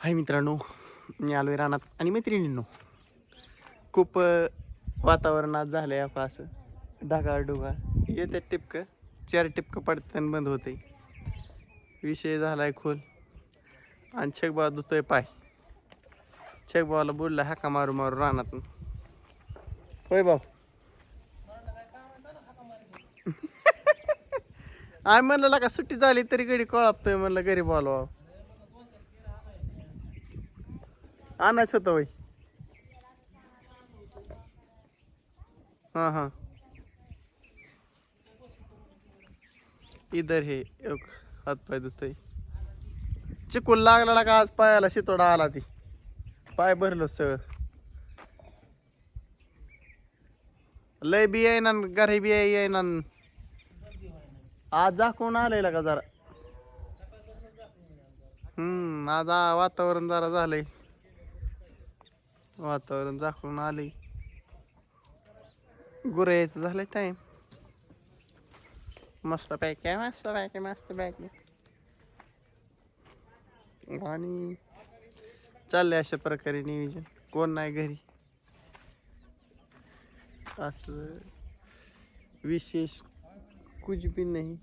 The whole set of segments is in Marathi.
हाय मित्रांनो मी आलोय रानात आणि मैत्रिणींनो. खूप वातावरणात वातावरण आज झालं आहे आपलं असं. ढगाळ डोगाळ येते टिपकं. चार टिपकं पडतात आणि बंद होते विषय झाला आहे खोल. आणि छगबा धुतोय पाय. छगबाला बोलला हाका मारू मारू रानात होय भाऊ. आम्ही म्हणलं का सुट्टी झाली तरी गडी कळापतोय म्हणलं घरी बोलवा आणायचं होतं वय हां हां. इधर हे एक हात पाय धुतोय चिकूल लागला का आज पायाला शितोडा आला ती. पाय भरलो सगळं. लय बी आहे ना घरी बी आहे ना. आज दाखवून आलेला का जरा? हम्म आज वातावरण जरा झालंय. वातावरण दाखवून आले गुरं यायचं झालं टाईम मस्त पॅक आहे मस्त पॅक आहे मस्त पॅक आहे. आणि चाललंय अशा प्रकारे नियोजन. कोण नाही घरी. असं विशेष कुछ भी नाही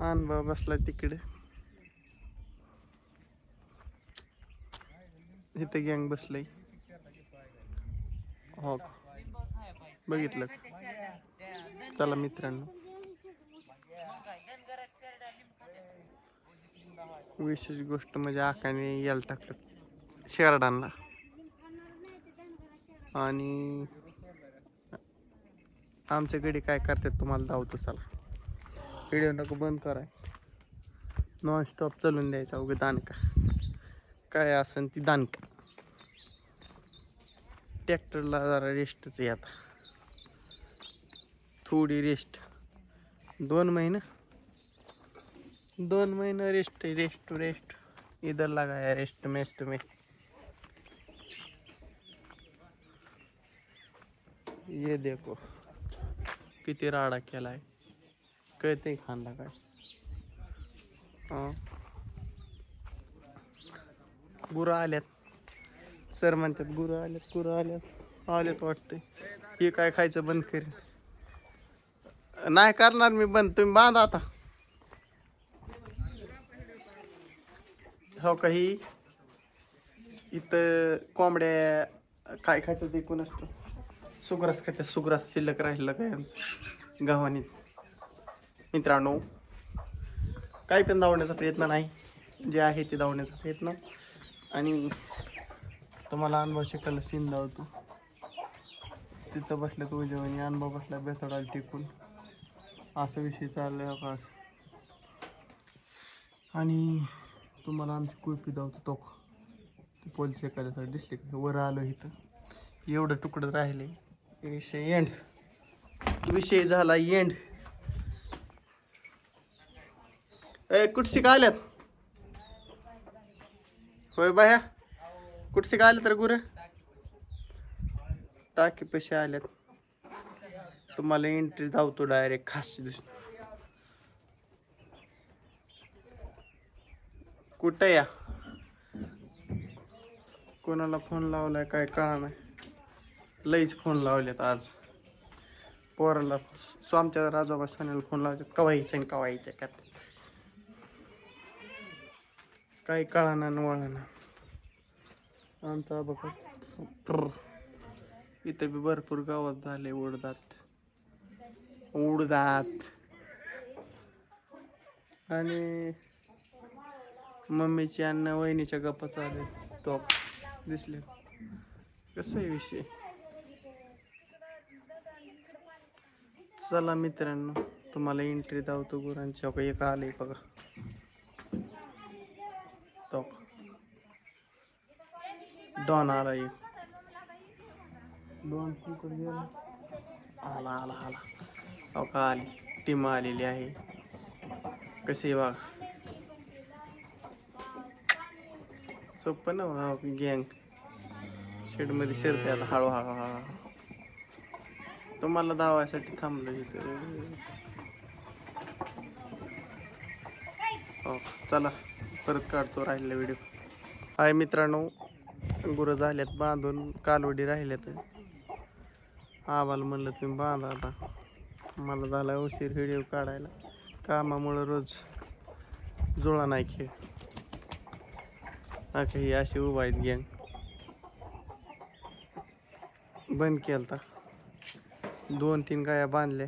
अनुभव बसला तिकडे. इथं गँग बसलंय. हो बघितलं. चला मित्रांनो. विशेष गोष्ट म्हणजे आकाने यायला टाकलं. शेरडांना. आणि आमच्याकडे काय करतात तुम्हाला धावतो चला. व्हिडिओ नको बंद कराय. नॉन स्टॉप चालून द्यायचा उघड दान का काय असेल ती दानका. ट्रॅक्टरला जरा रेस्टच आहे आता. थोडी रेस्ट दोन महिने. दोन महिने रेस्ट रेस्ट रेस्ट इधर लागाय रेस्ट मेस्ट में ये देखो किती राडा केलाय. कळते खानला काय? हां. गुरं आल्यात. सर म्हणतात गुरं आल्यात गुरं आल्यात. आल्यात वाटतं हे काय खायचं बंद करेन. नाही करणार मी बंद तुम्ही बांधा आता. हो काही इथं कोंबड्या काय खायचं ते कोण असतं? सुग्रास खायचं सुग्रास शिल्लक राहिलं काय गावाने. मित्रांनो काही पण धावण्याचा प्रयत्न नाही. जे आहे ते धावण्याचा प्रयत्न. आणि तुम्हाला अनुभव शिकायला सीन धावतो तिथं बसल्या तो जेवणी अनुभव बसला बेथडाला टिकून. असा विषय चाललं आहे का असं आणि तुम्हाला आमची कुळपी धावतो तो. ते पोलचे एखाद्यासाठी दिसले का? वर आलो इथं. एवढं तुकडं राहिले. विषय एंड विषय झाला एंड ए कुठशी का आल्यात? होय बाया कुठशी काय आले तर गुरं? टाकी पैसे आल्यात. तुम्हाला एंट्री धावतो डायरेक्ट खासची दिस कुठं या? कोणाला फोन लावलाय काय कळा नाही. लईच फोन लावलेत आज. पोराला सो आमच्या राजोबा सोन्याला फोन लावतात कवायचे आणि कवायचे का काही कळाना न वळाना. आमचा बघा. इथे इथं बी भरपूर गावात झाले उडदात. उडदात. आणि मम्मीची अन्न वहिनीच्या गप्पा चालू तो दिसले. कसं आहे विषय? चला मित्रांनो तुम्हाला एंट्री धावतो गुरांच्या. का एक आले बघा तो डॉन आला एक कुकडे गेला? आला आला आला. हो का आली. टीम आलेली आहे. आहे बघा? सोपं ना गँग शेडमध्ये शिरते आता हळू हळू हळू तुम्हाला धावायसाठी थांबलो इथं. हो चला. परत काढतो राहिलेला व्हिडिओ हाय मित्रांनो. गुरं झाल्यात बांधून कालवडी राहिल्यात. आम्हाला म्हणलं तुम्ही बांधा आता. मला झाला उशीर व्हिडिओ काढायला. कामामुळं रोज जुळा नाही खेळ. आता ही अशी उभा आहेत गँग. बंद केलता. दोन तीन गाया बांधल्या.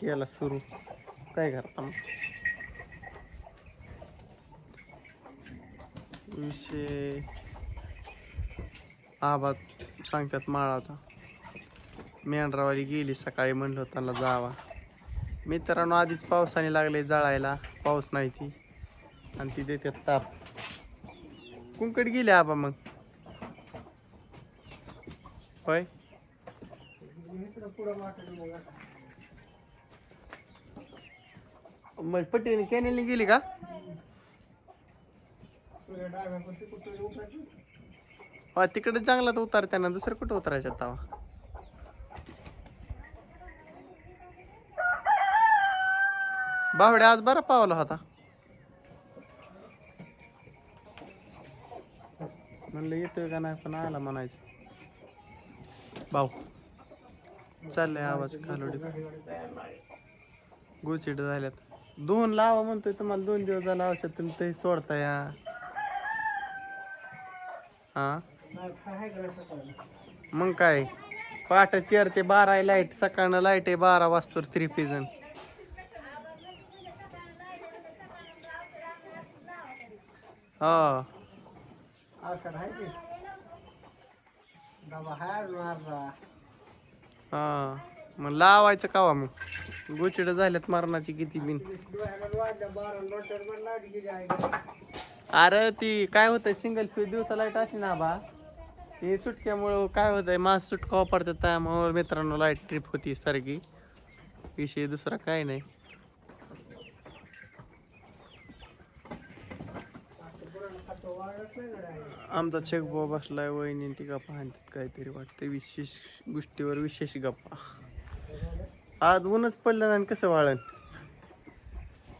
केला सुरू. काय करता मग? विषय आबात सांगतात माळाचा. मेंढरावाली गेली सकाळी म्हणलं त्याला जावा. मित्रांनो आधीच पावसाने लागले जळायला. पाऊस नाही ती. आणि ती देतात ताप. कुंकड गेले आबा मग. होय? मग पट्टीने कॅनेलने गेली का? हा तिकडे चांगला तर उतार त्यांना दुसरं कुठं उतरायचं तवा बावड्या आज बरा पावला होता. म्हणलं येतोय का नाही पण आला म्हणायचं. भाऊ चाललंय आवाज कालोडी गुचिड झाल्यात. दोन लावा म्हणतोय तुम्हाला दोन दिवस झाला औषध तुम्ही ते सोडता या हा? मग काय? पहाटे चार ते बारा आहे लाइट सकाळनं लाइट आहे बारा वाजता थ्री पिजन हा. हा. मग लावायचं कावा मग. गोचिड झाल्यात मरणाची किती बिन. अरे ती काय होतंय सिंगल फ्यूज दिवसा लाइट असली ना बा. हे सुटक्यामुळं काय होतंय मास सुटका वापरतात त्यामुळे मित्रांनो लाइट ट्रिप होती सारखी. विषय दुसरा काय नाही. आमचा चेक बॉ बसलाय वहिनी ती गप्पा आणतात काहीतरी वाटतं विशेष गोष्टीवर विशेष गप्पा. आज ऊनच पडलं नाही आणि कसं वाळण?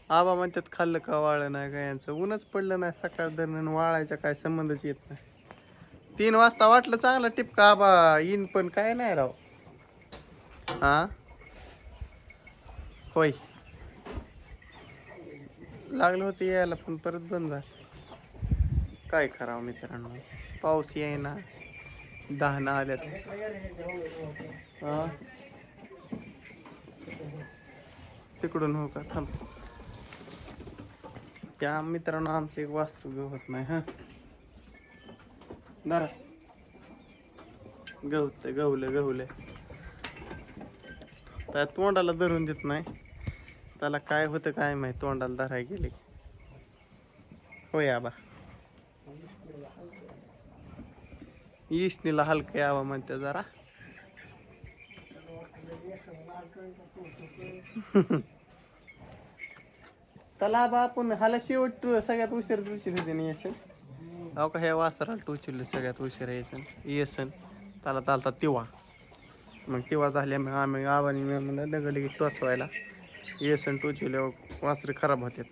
आबा म्हणतात खाल्लं का वाळण आहे का यांचं? ऊनच पडलं नाही सकाळ दरम्यान वाळायचा काय संबंधच येत नाही. तीन वाजता वाटलं चांगला टिपका बा येईन पण काय नाही राव. हा? होय. लागलं होतं यायला पण परत बंद झालं. काय करावं मित्रांनो? पाऊस येईना. दहानं आल्यात. हा? तिकडून हो का? थांब. त्या मित्रांनो आमचं एक वास्तू होत नाही हा. दारा गवत गवलं गवलं त्या तोंडाला धरून देत नाही. त्याला काय होतं काय माहिती तोंडाला धराय गेले. होय आबा. इशनीला हलकं यावा म्हणते जरा. त्याला बा आपण हाला शेवट सगळ्यात उशीर उशीर होते नाही येसन अहो का ह्या वासराला टोचले सगळ्यात उशीर यायचं. येसन. त्याला चालतात तिवा. मग तिवा झाल्या मग आम्ही आबानी मी म्हणलं दगड लगेच टोचवायला. येसन टोचवल्यावर वासरे खराब होतात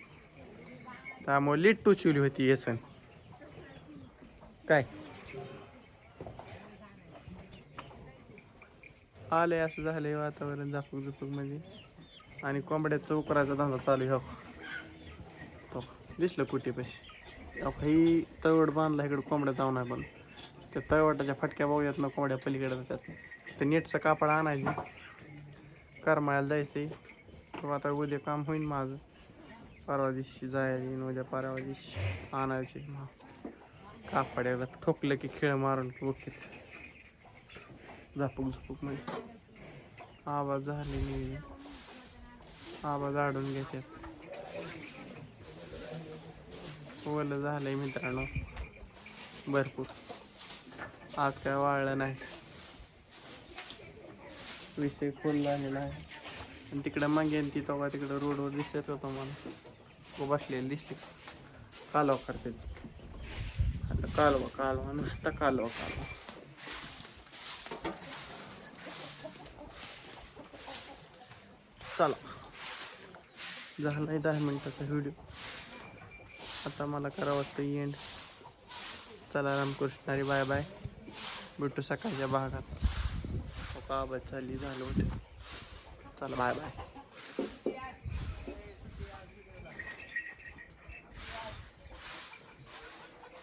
त्यामुळे लीट टोचवली होती येसन. काय? आलंय असं झालंय वातावरण झापूक झुपूक म्हणजे. आणि कोंबड्या चौकराचा धंदा चालू आहे हो. दिसलं कुठेपाशी अहो, ही तळवट बांधला इकडं कोंबड्या जाऊन आहे पण. त्या तळवटाच्या फटक्या बघूयात ना कोंबड्या पलीकडे जातात. ते नेटचं कापड आणायचं. करमाळ्याला जायचंय. किंवा आता उद्या काम होईन माझं. परवा दिवशी जायला येईन उद्या परवा दिवशी आणायचे. कापड एकदा ठोकलं की खेळ मारून की ओकेच झापूक झुपूक म्हणजे. आवाज झाले नाही. आवाज आढळून घेतात ओलं झालंय मित्रांनो. भरपूर. आज काय वाळलं नाही. विषय खोल झालेला आहे. आणि तिकडं मागे ती चौका तिकडं रोडवर दिसत होता मला. तो बसलेली दिसली कालवा करते. आता कालवा कालवा नुसता कालवा कालवा. चला. झाला दहा मिनटाचा व्हिडिओ आता मला करावं वाटतं एंड चला रामकृष्णारी बाय बाय. भेटू सकाळच्या भागात. हो का बस झालं होते. चला बाय बाय